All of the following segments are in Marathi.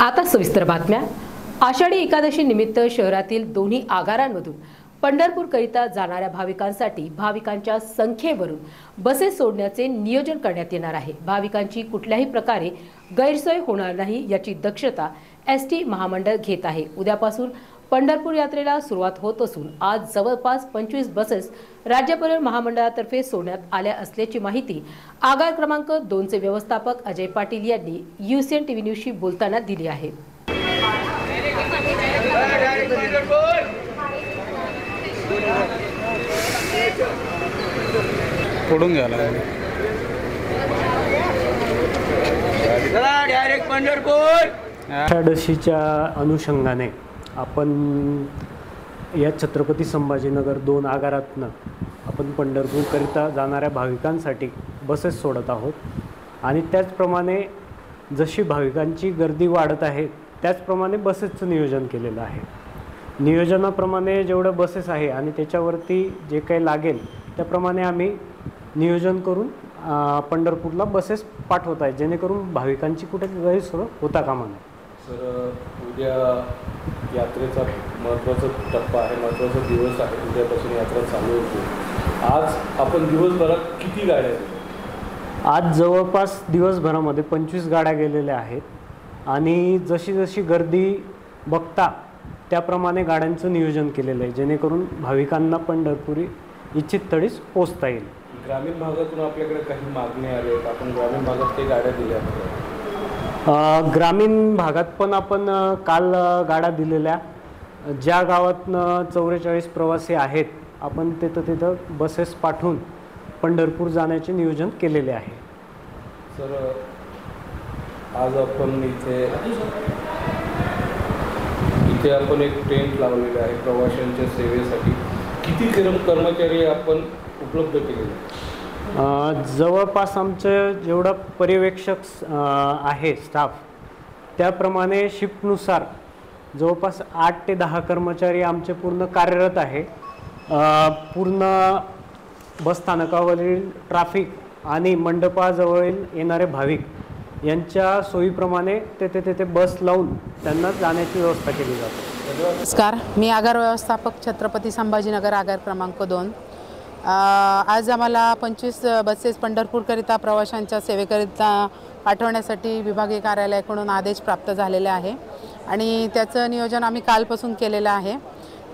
आता सविस्तर बातम्या. आषाढी एकादशी निमित्त शहरातील दोन्ही आगारांमधून पंढरपूरकरिता जाणाऱ्या भाविकांसाठी भाविकांच्या संख्येवरून बसेस सोडण्याचे नियोजन करण्यात येणार आहे. भाविकांची कुठल्याही प्रकारे गैरसोय होणार नाही याची दक्षता एस टी महामंडळ घेत आहे. उद्यापासून पंढरपूर यात्रेला सुरुवात होत असून आज जवळपास पंचवीस बसेस राज्य परिवहन महामंडळातर्फे सोडण्यात आल्या असल्याची माहिती आगार क्रमांक दोनचे व्यवस्थापक अजय पाटील यांनी युसीएन टीव्ही न्यूजशी बोलताना दिली आहे. डायरेक्ट पंढरपूर. एकादशीच्या अनुषंगाने आपण या छत्रपती संभाजीनगर दोन आगारातनं आपण पंढरपूरकरिता जाणाऱ्या भाविकांसाठी बसेस सोडत आहोत. आणि त्याचप्रमाणे जशी भाविकांची गर्दी वाढत आहे त्याचप्रमाणे बसेसचं नियोजन केलेलं आहे. नियोजनाप्रमाणे जेवढं बसेस आहे आणि त्याच्यावरती जे काही लागेल त्याप्रमाणे आम्ही नियोजन करून पंढरपूरला बसेस पाठवत आहे जेणेकरून भाविकांची कुठे गैरसोय होता कामा नये. सर उद्या यात्रेचा महत्त्वाचा टप्पा आहे महत्त्वाचा दिवस आहे. उद्यापासून यात्रा चालू होते. आज आपण दिवसभरात किती गाड्या आज जवळपास दिवसभरामध्ये पंचवीस गाड्या गेलेल्या आहेत. आणि जशी जशी गर्दी बघता त्याप्रमाणे गाड्यांचं नियोजन केलेलं आहे. जेणेकरून भाविकांना पंढरपुरी इच्छित तळीस पोचता येईल. ग्रामीण भागातून आपल्याकडे काही मागणी आल्या आहेत? आपण ग्रामीण भागात काही गाड्या दिल्या ग्रामीण भागात पण आपण काल गाड्या दिलेल्या. ज्या गावातनं चौवेचाळीस प्रवासी आहेत आपण तिथं तिथं बसेस पाठवून पंढरपूर जाण्याचे नियोजन केलेले आहे. सर आज आपण इथे इथे आपण एक टेंट लावलेलं आहे प्रवाशांच्या सेवेसाठी. किती कर्मचारी आपण उपलब्ध केलेले आहेत? जवळपास आमचं जेवढं पर्यवेक्षक आहे स्टाफ त्याप्रमाणे शिफ्टनुसार जवळपास आठ ते दहा कर्मचारी आमचे पूर्ण कार्यरत आहे. पूर्ण बसस्थानकावरील ट्राफिक आणि मंडपाजवळील येणारे भाविक यांच्या सोयीप्रमाणे तेथे तेथे बस लावून त्यांना जाण्याची व्यवस्था केली जाते. नमस्कार. मी आगार व्यवस्थापक छत्रपती संभाजीनगर आगार क्रमांक दोन. आज आम्हाला पंचवीस बसेस पंढरपूरकरिता प्रवाशांच्या सेवेकरिता पाठवण्यासाठी विभागीय कार्यालयाकडून आदेश प्राप्त झालेले आहे. आणि त्याचं नियोजन आम्ही कालपासून केलेलं आहे.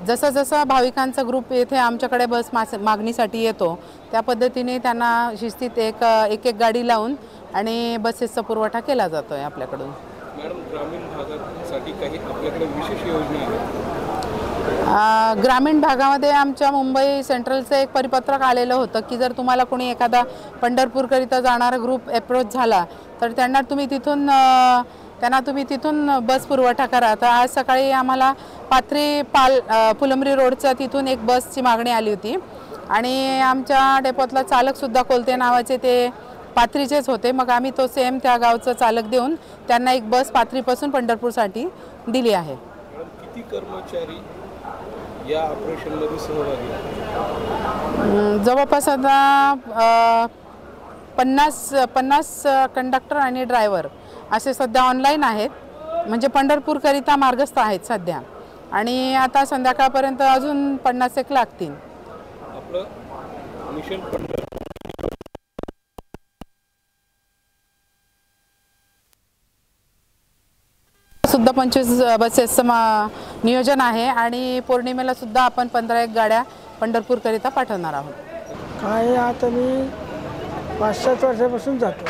जसं जसं भाविकांचा ग्रुप येथे आमच्याकडे बस मास मागणीसाठी येतो त्या पद्धतीने त्यांना शिस्तीत एक एक एक गाडी लावून आणि बसेसचा पुरवठा केला जातो आहे आपल्याकडून. मॅडम ग्रामीण भागासाठी काही आपल्याकडे विशेष योजना आहेत? ग्रामीण भागामध्ये आमच्या मुंबई सेंट्रलचं एक परिपत्रक आलेलं होतं की जर तुम्हाला कोणी एखादा पंढरपूरकरिता जाणारा ग्रुप अप्रोच झाला तर त्यांना तुम्ही तिथून त्यांना तुम्ही तिथून बस पुरवठा करा. तर आज सकाळी आम्हाला पाथरी पाल फुलंबरी रोडचा तिथून एक बसची मागणी आली होती. आणि आमच्या डेपोतला चालकसुद्धा कोलते नावाचे ते पाथरीचेच होते. मग आम्ही तो सेम त्या गावचं चालक देऊन त्यांना एक बस पाथरीपासून पंढरपूरसाठी दिली आहे. किती कर्मचारी या ऑपरेशनमध्ये सहभागी जवळपास आता पन्नास पन्नास कंडक्टर आणि ड्रायव्हर असे सध्या ऑनलाईन आहेत. म्हणजे पंढरपूरकरिता मार्गस्थ आहेत सध्या. आणि आता संध्याकाळपर्यंत अजून पन्नास एक लागतील. आपलं मिशन पंढर सुद्धा पंचवीस बसेसचं मा नियोजन आहे आणि पौर्णिमेला सुद्धा आपण पंधरा एक गाड्या पंढरपूरकरिता पाठवणार आहोत. काय आता मी पाच सात वर्षापासून जातो.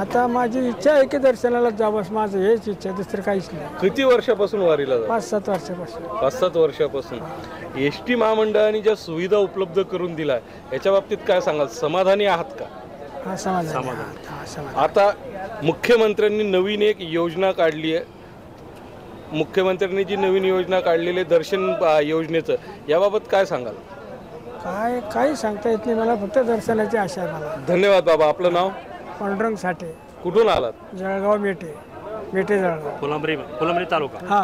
आता माझी इच्छा आहे की दर्शनाला जावंस माझं हेच इच्छा दुसरं काहीच नाही. किती वर्षापासून वारीला जात पाच सात वर्षापासून. पाच सात वर्षापासून. एस टी महामंडळाने ज्या सुविधा उपलब्ध करून दिल्या याच्या बाबतीत काय सांगाल? समाधानी आहात का? हा समाधान हा समाधान. आता मुख्यमंत्र्यांनी नवीन एक योजना काढली आहे मुख्यमंत्र्यांनी जी नवीन योजना काढलेली आहे दर्शन योजनेचं याबाबत काय सांगाल? काय काही सांगता येत नाही मला फक्त दर्शनाची आशा आहे मला. धन्यवाद बाबा आपलं नाव? पांडुरंग साठे. कुठून आलात? जळगाव मेटे मेटे जळगाव. फुलंब्री फुलंब्री तालुका. हा.